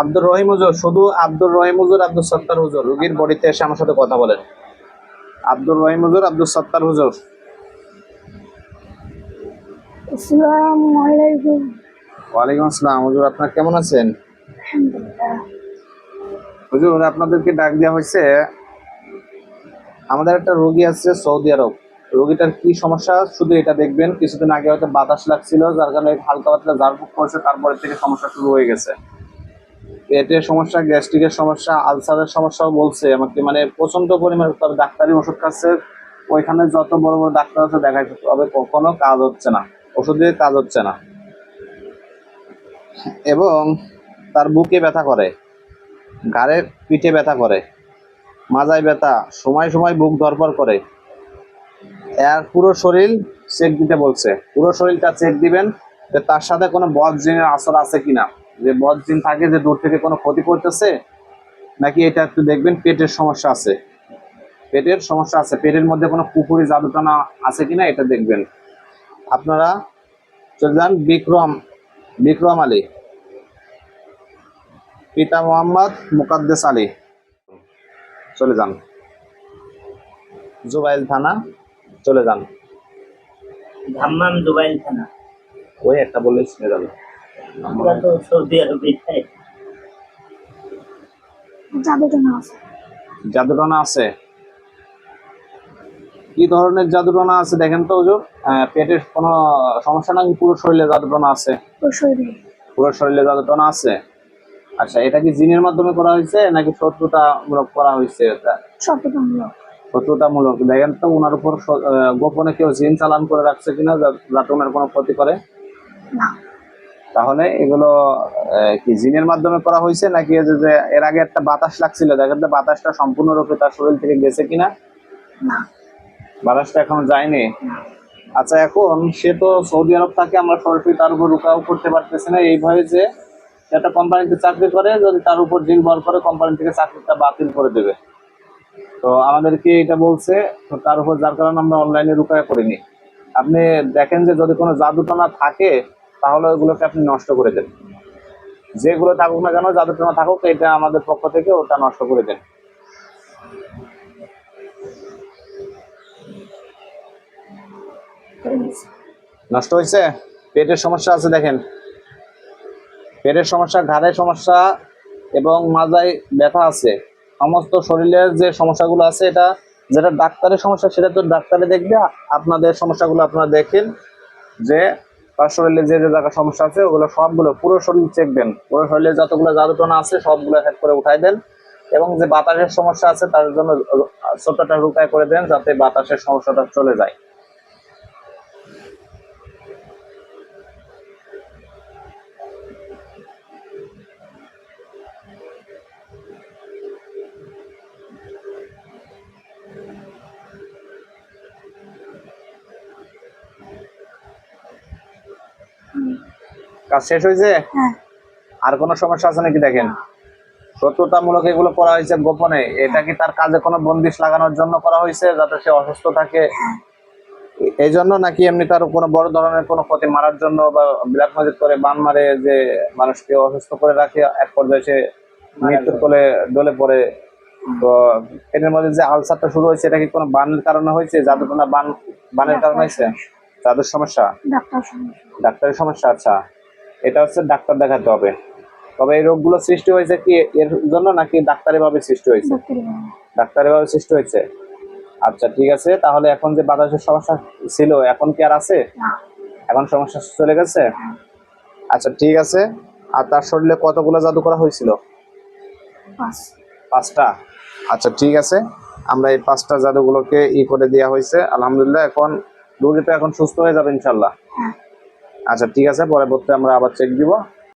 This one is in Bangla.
আব্দুর রহিম হুজুর শুধু আব্দুর রহিম হুজুর আব্দুল সত্তার হুজুর। রুগীর বডিতে এসে আমার সাথে কথা বলেন। আব্দুর রহিম হুজুর আব্দুল সত্তার হুজুর। ওয়ালাইকুম আসসালাম। হুজুর আপনার কেমন আছেন? হুজুর আপনাদেরকে ডাক দেওয়া হয়েছে। আমাদের একটা রোগী আছে সৌদি আরব। রোগীটার কি সমস্যা? শুধু এটা দেখবেন। কিছুদিন আগে হয়তো বাতাস লাগছিল যার কারণে হালকা পাতলা ঝাড়ফুঁক করেছে তারপরে থেকে সমস্যা শুরু হয়ে গেছে। পেটের সমস্যা, গ্যাস্ট্রিকের সমস্যা, আলসারের সমস্যাও বলছে। আমাকে মানে প্রচণ্ড পরিমাণে তবে ডাক্তারি ওষুধ খাচ্ছে। ওইখানে যত বড় বড় ডাক্তার আছে দেখা যাচ্ছে তবে কখনো কাজ হচ্ছে না। ওষুধ দিয়ে কাজ হচ্ছে না। এবং তার বুকে ব্যথা করে ঘাড়ের পিঠে ব্যথা করে, মাজায় ব্যথা, সময় সময় বুক ধরপর করে। এর পুরো শরীর চেক দিতে বলছে। পুরো শরীরটা চেক দিবেন যে তার সাথে কোনো বদ জিনের আসর আছে কিনা। যে বদ জিন থাকে যে দূর থেকে কোনো ক্ষতি করতেছে? নাকি এটা একটু দেখবেন পেটের সমস্যা আছে? পেটের সমস্যা আছে। পেটের মধ্যে কোনো পুকুরি জাদুটানা আছে কিনা এটা দেখবেন। আপনারা চলে যান বিক্রম বিক্রম আলী। পিতা মোহাম্মদ মুকাদ্দেস আলী। চলে যান। জুবাইল থানা চলে যান। ধাম্মাম দুবাইল থানা। ওই একটা বললে শুনে যাবে আমরা তো সৌদি আরবে জাদুটনা আছে। জাদুটনা আছে? কি ধরনের জাদুটনা আছে দেখেন তো হুজুর? পেটের কোনো সমস্যা নাকি পুরো শরীরে জাদুটনা আছে? পুরো শরীরে। জাদুটনা আছে? আচ্ছা এটা কি জিনের মাধ্যমে করা হয়েছে নাকি শত্রুতামূলক করা হয়েছে এটা? শত্রুতামূলক। দেখেন তো ওনার উপর গোপনে কেউ জিন চালান করে রাখছে কিনা যা- যাতে ওনার কোনো ক্ষতি করে? না। তাহলে এগুলো কি জিনের মাধ্যমে করা হয়েছে? নাকি যে এর আগে একটা বাতাস লাগছিল? দেখেন তো বাতাসটা সম্পূর্ণরূপে তার শরীর থেকে গেছে কিনা? না। বাতাসটা এখনও যায়নি? আচ্ছা এখন সে তো সৌদি আরব থাকে আমরা সরাসরি তার উপর রুকাও করতে পারতেছি না। এইভাবে যে একটা কোম্পানিতে চাকরি করে যদি তার উপর জিন বল করে কোম্পানি থেকে চাকরিটা বাতিল করে দেবে। তো আমাদেরকে এটা বলছে? তো তার উপর যার কারণে আমরা অনলাইনে রুকায় করিনি। আপনি দেখেন যে যদি কোনো জাদুটনা থাকে তাহলে ওগুলোকে আপনি নষ্ট করে দেন। যেগুলো থাকুক না কেন জাদুটনা থাকুক, এটা আমাদের পক্ষ থেকে ওটা নষ্ট করে দেন। নষ্ট হয়েছে? পেটের সমস্যা আছে, দেখেন। পেটের সমস্যা, ঘাড়ের সমস্যা এবং মাজায় ব্যথা আছে। সমস্ত শরীরের যে সমস্যাগুলো আছে, এটা যেটা ডাক্তারের সমস্যা, সেটা তো ডাক্তারে দেখবে। আপনাদের সমস্যাগুলো আপনারা দেখেন যে তার শরীরে যে যে জায়গায় সমস্যা আছে, ওগুলো সবগুলো পুরো শরীর চেক দেন। পুরো শরীরে যতগুলো জাদুটনা আছে, সবগুলো এক করে উঠাই দেন। এবং যে বাতাসের সমস্যা আছে, তার জন্য ছোটটা রুকায় করে দেন, যাতে বাতাসের সমস্যাটা চলে যায়। কাজ শেষ হয়েছে? হ্যাঁ। আর কোনো সমস্যা আছে নাকি দেখেন? শত্রুতামূলক এগুলো করা হয়েছে গোপনে। এটা কি তার কাজে কোনো বন্দিশ লাগানোর জন্য করা হয়েছে যাতে সে অসুস্থ থাকে? এই জন্য নাকি এমনি তার কোনো বড় ধরনের কোনো ক্ষতি মারার জন্য বা ব্ল্যাক ম্যাজিক করে বান মারে যে মানুষকে অসুস্থ করে রাখে এক পর্যায়ে সে মৃত্যুর কোলে ডলে পড়ে? তো এটার মধ্যে যে আলসারটা শুরু হয়েছে এটা কি কোনো বানের কারণে হয়েছে? জাদুটনা বান বানের কারণে হয়েছে? জাদুর ডাক্তার সমস্যা। ডাক্তারের সমস্যা আচ্ছা। এটা হচ্ছে ডাক্তার দেখাতে হবে। তবে এই রোগগুলো সৃষ্টি হয়েছে কি এর জন্য নাকি ডাক্তারি ভাবে সৃষ্টি হয়েছে? ডাক্তারি বাবা ভাবে সৃষ্টি হয়েছে? আচ্ছা ঠিক আছে। তাহলে এখন যে বাতাসের সমস্যা ছিল এখন কি আর আছে? এখন সমস্যা চলে গেছে? আচ্ছা ঠিক আছে। আর তার শরীরে কতগুলো জাদু করা হয়েছিল? পাঁচটা। আচ্ছা ঠিক আছে। আমরা এই পাঁচটা জাদুগুলোকে ই করে দেওয়া হয়েছে। আলহামদুলিল্লাহ এখন রোগী তো এখন সুস্থ হয়ে যাবে ইনশাল্লাহ। হ্যাঁ। আচ্ছা ঠিক আছে পরবর্তী আমরা আবার চেক দিব।